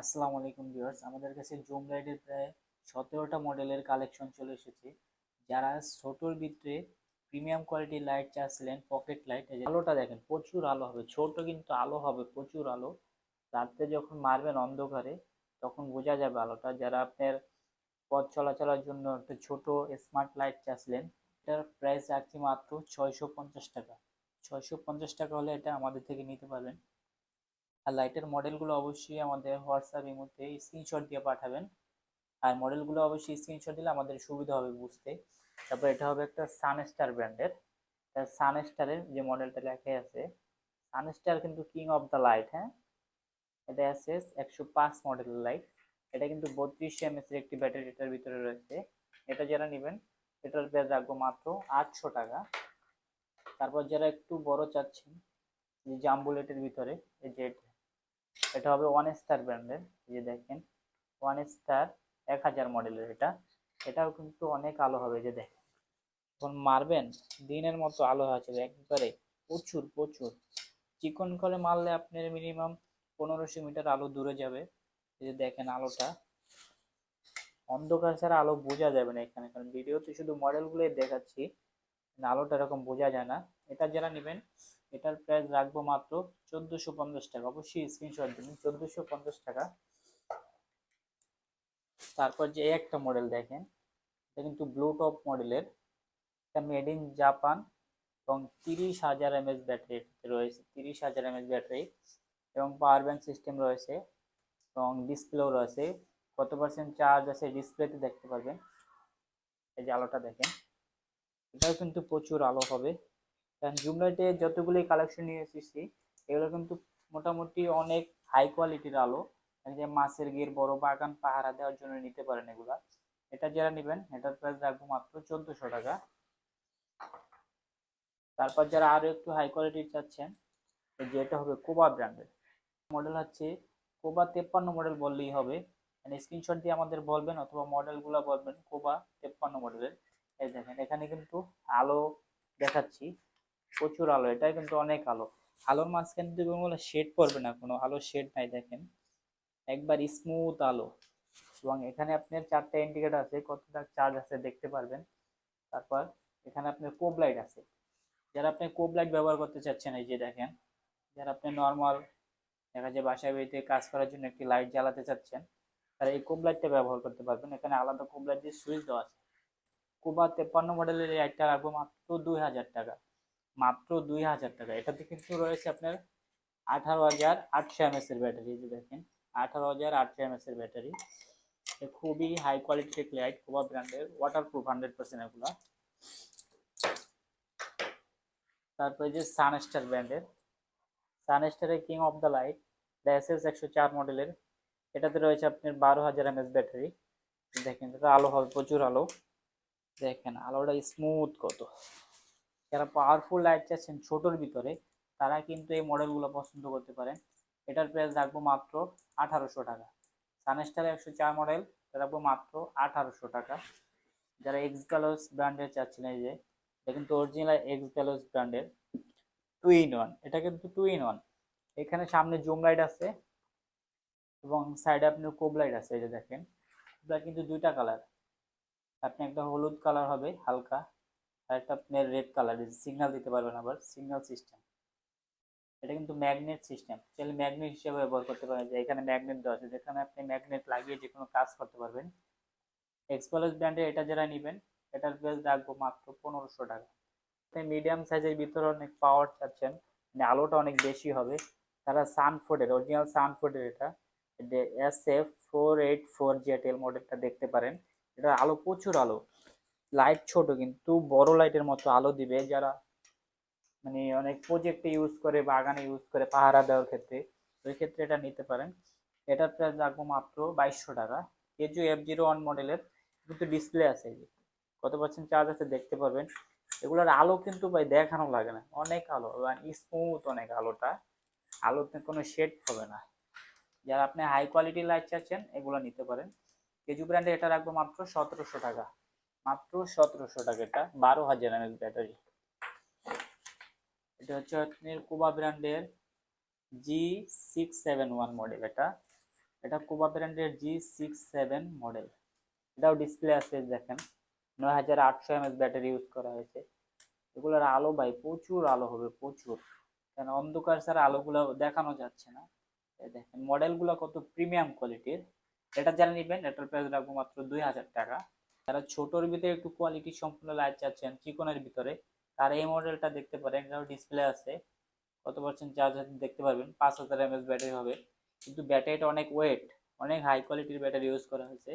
আসসালামু আলাইকুম ভিউয়ার্স, আমাদের কাছে জুম লাইটের প্রায় সতেরোটা মডেলের কালেকশন চলে এসেছে। যারা ছোটোর ভিতরে প্রিমিয়াম কোয়ালিটির লাইট চাচ্ছিলেন পকেট লাইট আলোটা দেখেন, প্রচুর আলো হবে, ছোট কিন্তু আলো হবে, প্রচুর আলো। রাত্রে যখন মারবেন অন্ধকারে, তখন বোঝা যাবে আলোটা। যারা আপনার পথ চলাচলের জন্য একটা ছোট স্মার্ট লাইট চাচ্ছিলেন, এটার প্রাইস রাখছি মাত্র ছয়শো পঞ্চাশ টাকা। ছয়শো পঞ্চাশ টাকা হলে এটা আমাদের থেকে নিতে পারবেন। আর লাইটের মডেলগুলো অবশ্যই আমাদের হোয়াটসঅ্যাপের মধ্যে স্ক্রিনশট দিয়ে পাঠাবেন। আর মডেলগুলো অবশ্যই স্ক্রিনশট দিলে আমাদের সুবিধা হবে বুঝতে। তারপর এটা হবে একটা সানস্টার ব্র্যান্ডের সানস্টারের যে মডেলটা লেখা আছে সানস্টার কিন্তু কিং অফ দ্য লাইট হ্যাঁ? এটা আছে একশো পাঁচ মডেলের লাইট এটা কিন্তু বত্রিশ এমএস এর একটি ব্যাটারি এটার ভিতরে রয়েছে। এটা যারা নেবেন, এটার প্রাইস রাখব মাত্র আটশো টাকা। তারপর যারা একটু বড় চাচ্ছেন যে জাম্বুলেটের ভিতরে, এই যে এটা হবে ওয়ান স্টার ব্র্যান্ডের যে দেখেন ওয়ান স্টার এক হাজার মডেলের এটা। এটাও কিন্তু অনেক আলো হবে যে দেখেন। যখন মারবেন, দিনের মতো আলো আছে, একবারে প্রচুর প্রচুর। চিকন করে মারলে আপনার মিনিমাম পনেরোশো মিটার আলো দূরে যাবে, এই যে দেখেন আলোটা। অন্ধকার ছাড়া আলো বোঝা যাবে না এখানে, কারণ ভিডিওতে শুধু মডেলগুলোই দেখাচ্ছি, আলোটা এরকম বোঝা যায় না। এটা যারা নেবেন এটার প্রাইস রাখব মাত্র চোদ্দোশো পঞ্চাশ টাকা। অবশ্যই স্ক্রিনশট দিন চোদ্দোশো পঞ্চাশ টাকা। তারপর যে একটা মডেল দেখেন, এটা কিন্তু ব্লু টপ মডেলের এটা মেড ইন জাপান এবং তিরিশ হাজার এমএস ব্যাটারি রয়েছে, তিরিশ হাজার এমএস ব্যাটারি এবং পাওয়ার ব্যাংক সিস্টেম রয়েছে এবং ডিসপ্লেও রয়েছে। কত পার্সেন্ট চার্জ আছে ডিসপ্লেতে দেখতে পারবেন। এই যে আলোটা দেখেন, এটাও কিন্তু প্রচুর আলো হবে। কারণ জুম লাইটে যতগুলি কালেকশন নিয়ে এসেছি, এগুলো কিন্তু মোটামুটি অনেক হাই কোয়ালিটির আলো। যে মাছের গির, বড় বাগান, পাহারা দেওয়ার জন্য নিতে পারেন এগুলা। এটা যারা নেবেন, এটার প্রাইস রাখব মাত্র চোদ্দশো টাকা। তারপর যারা আরও একটু হাই কোয়ালিটির চাচ্ছেন, এই যে এটা হবে কোবা ব্র্যান্ডের মডেল হচ্ছে কোবা তেপ্পান্ন মডেল বললেই হবে। স্ক্রিনশট দিয়ে আমাদের বলবেন অথবা মডেলগুলো বলবেন কোবা তেপ্পান্ন মডেলের এই দেখেন, এখানে কিন্তু আলো দেখাচ্ছি। প্রচুর আলো এটা কিন্তু অনেক আলো। আলোর মাঝখান থেকে কোনো শেড পড়বে না, কোনো আলো শেড নাই দেখেন। একবার স্মুথ আলো। এবং এখানে আপনার চারটা ইন্ডিকেটর আছে, কতটা চার্জ আছে দেখতে পারবেন। তারপর এখানে আপনার কোব লাইট আছে। যারা আপনি কোব লাইট ব্যবহার করতে চাচ্ছেন, এই যে দেখেন, যারা আপনি নর্মাল দেখা যায় বাসায় বাড়িতে কাজ করার জন্য একটি লাইট জ্বালাতে চাচ্ছেন, তারা এই কোব লাইটটা ব্যবহার করতে পারবেন। এখানে আলাদা কোব লাইট দিয়ে সুইচ দেওয়া আছে। কোবা তেপ্পান্ন মডেলের এই লাইটটা রাখব মাত্র দুই হাজার টাকা। মাত্র দুই হাজার টাকা। এটাতে কিন্তু রয়েছে আপনার আঠারো হাজার আটশো এমএস এর ব্যাটারি যে দেখেন, আঠারো হাজার আটশো এমএস এর ব্যাটারি। খুবই হাই কোয়ালিটির লাইট কোবা ব্র্যান্ডের ওয়াটার প্রুফ হান্ড্রেড পার্সেন্ট এগুলো। তারপরে যে সানস্টার ব্র্যান্ডের সানস্টারের king of the light S একশো চার মডেলের। এটাতে রয়েছে আপনার বারো হাজার এমএস ব্যাটারি। দেখেন, এটা আলো হবে প্রচুর আলো। দেখেন, আলোটা স্মুথ কত। যারা পাওয়ারফুল লাইট চাচ্ছেন ছোটোর ভিতরে, তারা কিন্তু এই মডেলগুলো পছন্দ করতে পারেন। এটার প্রাইস রাখব মাত্র আঠারোশো টাকা। সানস্টার একশো চার মডেল রাখব মাত্র আঠারোশো টাকা। যারা এক্স গ্যালোস ব্র্যান্ডের চাচ্ছেন, এই যে, এটা কিন্তু অরিজিনাল এক্স গ্যালোস ব্র্যান্ডের টু ইন ওয়ান এটা কিন্তু টু ইন ওয়ান এখানে সামনে জুম লাইট আছে এবং সাইডে আপনার কোব লাইট আছে, এই যে দেখেন। এটা কিন্তু দুইটা কালার আপনি একটা হলুদ কালার হবে, হালকা। আর একটা আপনার রেড কালার সিগন্যাল দিতে পারবেন আবার সিগন্যাল সিস্টেম এটা কিন্তু ম্যাগনেট সিস্টেম চাইলে ম্যাগনেট হিসেবে ব্যবহার করতে পারেন। যে এখানে ম্যাগনেট দেওয়া আছে, যেখানে আপনি ম্যাগনেট লাগিয়ে যে কোনো কাজ করতে পারবেন। এক্সপ্লোস ব্র্যান্ডে এটা যারা নেবেন, এটার প্রাইস রাখব মাত্র পনেরোশো টাকা। আপনি মিডিয়াম সাইজের ভিতরে অনেক পাওয়ার চাচ্ছেন মানে আলোটা অনেক বেশি হবে। তারা সানফোর্ডের অরিজিনাল সানফোর্ডের এটা। S F four eight four জেটেল মডেলটা দেখতে পারেন। এটা আলো প্রচুর আলো। লাইট ছোট, কিন্তু বড় লাইটের মতো আলো দিবে। যারা মানে অনেক প্রজেক্টে ইউজ করে, বাগানে ইউজ করে, পাহারা দেওয়ার ক্ষেত্রে, ওই ক্ষেত্রে এটা নিতে পারেন। এটার প্রাইস রাখব মাত্র বাইশশো টাকা। কেজু এফ জিরো ওয়ান মডেলের কিন্তু ডিসপ্লে আছে কত পার্সেন্ট চার্জ আছে দেখতে পারবেন। এগুলোর আলো কিন্তু ভাই দেখানো লাগে না। অনেক আলো স্মুথ অনেক আলোটা। আলোতে কোনো শেড হবে না। যারা আপনি হাই কোয়ালিটি লাইট চাচ্ছেন, এগুলো নিতে পারেন। কেজু ব্র্যান্ডে এটা রাখব মাত্র সতেরোশো টাকা। মাত্র সতেরোশো টাকা এটা, বারো হাজার এমএস ব্যাটারি। এটা হচ্ছে আপনার কুবা ব্র্যান্ডের G six seven one model এটা। এটা কোবা ব্র্যান্ডের জি সিক্স সেভেন মডেল এটাও ডিসপ্লে আছে, দেখেন। নয় হাজার আটশো এমএস ব্যাটারি ইউজ করা হয়েছে। এগুলোর আলো ভাই, প্রচুর আলো হবে, প্রচুর। কারণ অন্ধকার ছাড়া আলোগুলো দেখানো যাচ্ছে না। দেখেন মডেলগুলো কত প্রিমিয়াম কোয়ালিটির এটা যারা নেবেন, এটার প্রাইস রাখব মাত্র দুই হাজার টাকা। যারা ছোটোর ভিতরে একটু কোয়ালিটি সম্পূর্ণ লাইট চাচ্ছেন চিকনের ভিতরে, তার এই মডেলটা দেখতে পারেন। এটাও ডিসপ্লে আছে। কত পার্সেন্ট চার্জ দেখতে পারবেন? পাঁচ হাজার এমএস ব্যাটারি হবে। কিন্তু ব্যাটারিটা অনেক ওয়েট অনেক হাই কোয়ালিটির ব্যাটারি ইউজ করা হয়েছে।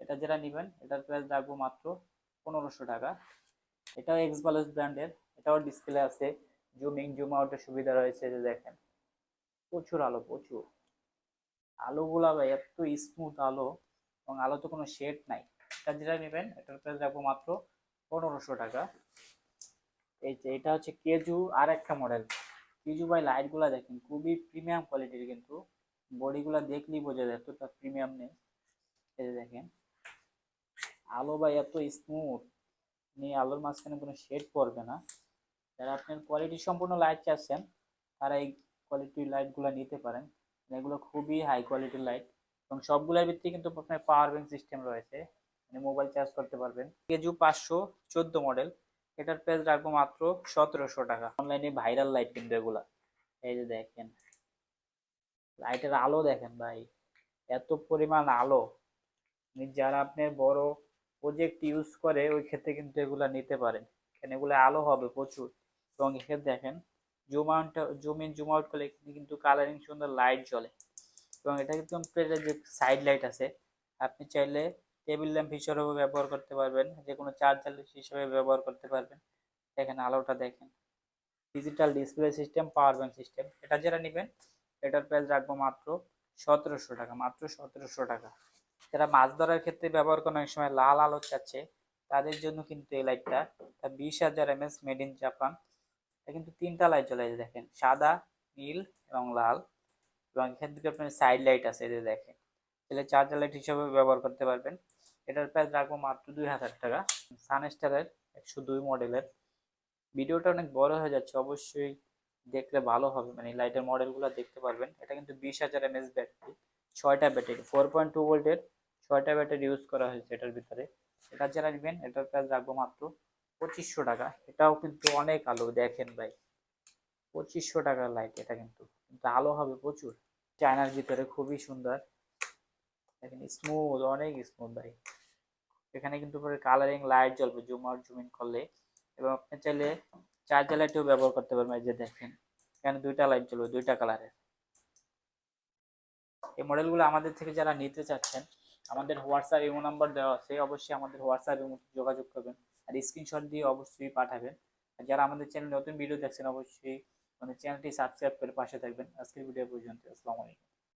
এটা যারা নেবেন, এটার প্রাইস রাখব মাত্র পনেরোশো টাকা। এটাও এক্স বালাস ব্র্যান্ডের এটাও ডিসপ্লে আছে। জুমিং জুম আউটের সুবিধা রয়েছে যে দেখেন। প্রচুর আলো, প্রচুর। আলোগুলা এত স্মুথ আলো। এবং আলোতে কোনো শেড নাই। যেটা নেবেন, এটার প্রাইস রাখব মাত্র পনেরোশো টাকা। এই যে, এটা হচ্ছে কেজু আর একটা মডেল কেজু ভাই লাইটগুলো দেখেন, খুবই প্রিমিয়াম কোয়ালিটির কিন্তু। বডিগুলা দেখলেই বোঝা যায় এতটা প্রিমিয়াম নেই। এই দেখেন, আলো ভাই এত স্মুথ নিয়ে আলোর মাঝখানে কোনো শেড পড়বে না। যারা আপনার কোয়ালিটি সম্পূর্ণ লাইট চাচ্ছেন, তারা এই কোয়ালিটির লাইটগুলো নিতে পারেন। এগুলো খুবই হাই কোয়ালিটির লাইট এবং সবগুলোর ভিত্তি কিন্তু আপনার পাওয়ার ব্যাংক সিস্টেম রয়েছে। মানে মোবাইল চার্জ করতে পারবেন। কেজু পাঁচশো চোদ্দ মডেল এটার প্রাইস রাখব মাত্র সতেরোশো টাকা। অনলাইনে ভাইরাল লাইট কিন্তু এগুলা। এই যে দেখেন। লাইটের আলো দেখেন ভাই। এত পরিমাণ আলো। মানে যারা আপনার বড় প্রজেক্ট ইউজ করে, ওই ক্ষেত্রে কিন্তু এগুলা নিতে পারেন। কারণ এগুলো আলো হবে প্রচুর। এবং এখানে দেখেন zoom out zoom in zoom out করলে কিন্তু কালারিং সুন্দর লাইট জ্বলে। এবং এটা কিন্তু যে সাইড লাইট আছে, আপনি চাইলে টেবিল ল্যাম্প হিসেবেও ব্যবহার করতে পারবেন যে কোনো চার্জার হিসেবে ব্যবহার করতে পারবেন। দেখেন, আলোটা দেখেন। Digital display system power bank system এটা যেটা নেবেন, এটার প্রাইস রাখব মাত্র সতেরোশো টাকা, মাত্র সতেরোশো টাকা। যারা মাছ ধরার ক্ষেত্রে ব্যবহার করার অনেক সময় লাল আলো চাচ্ছে, তাদের জন্য কিন্তু এই লাইটটা বিশ হাজার এমএস মেড ইন জাপান এটা কিন্তু তিনটা লাইট এই দেখেন। সাদা, নীল এবং লাল। এবং এখান থেকে আপনার সাইড লাইট আছে যে দেখেন। তাহলে চার্জার লাইট হিসেবে ব্যবহার করতে পারবেন। এটার প্রাইস রাখব মাত্র দুই হাজার টাকা। সানস্টারের একশো দুই মডেলের। ভিডিওটা অনেক বড় হয়ে যাচ্ছে, অবশ্যই দেখলে ভালো হবে। মানে লাইটের মডেলগুলো দেখতে পারবেন। এটা কিন্তু বিশ হাজার এমএস ব্যাটারি, ছয়টা ব্যাটারি ফোর পয়েন্ট টু ভোল্টের ছয়টা ব্যাটারি ইউজ করা হয়েছে এটার ভিতরে। এটা যারা নেবেন, এটার প্রাইস রাখব মাত্র পঁচিশশো টাকা। এটাও কিন্তু অনেক আলো, দেখেন ভাই। পঁচিশশো টাকার লাইট এটা কিন্তু। কিন্তু আলো হবে প্রচুর। চায়নার ভিতরে খুবই সুন্দর। দেখেন স্মুথ অনেক স্মুথ ভাই। এখানে কিন্তু পরে কালারিং লাইট জ্বলবে জুম আউট জুম ইন করলে। এবং আপনি চাইলে চার্জার লাইটও ব্যবহার করতে পারবেন এই যে দেখেন। এখানে দুইটা লাইট জ্বলবে, দুইটা কালারের এই মডেলগুলো আমাদের থেকে যারা নিতে চাচ্ছেন, আমাদের হোয়াটসঅ্যাপ ইমো নাম্বার দেওয়া আছে, অবশ্যই আমাদের হোয়াটসঅ্যাপ ইমো যোগাযোগ করবেন। আর স্ক্রিনশট দিয়ে অবশ্যই পাঠাবেন। আর যারা আমাদের চ্যানেল নতুন ভিডিও দেখছেন, অবশ্যই আমাদের চ্যানেলটি সাবস্ক্রাইব করে পাশে থাকবেন। আজকের ভিডিও পর্যন্ত আসসালামু আলাইকুম।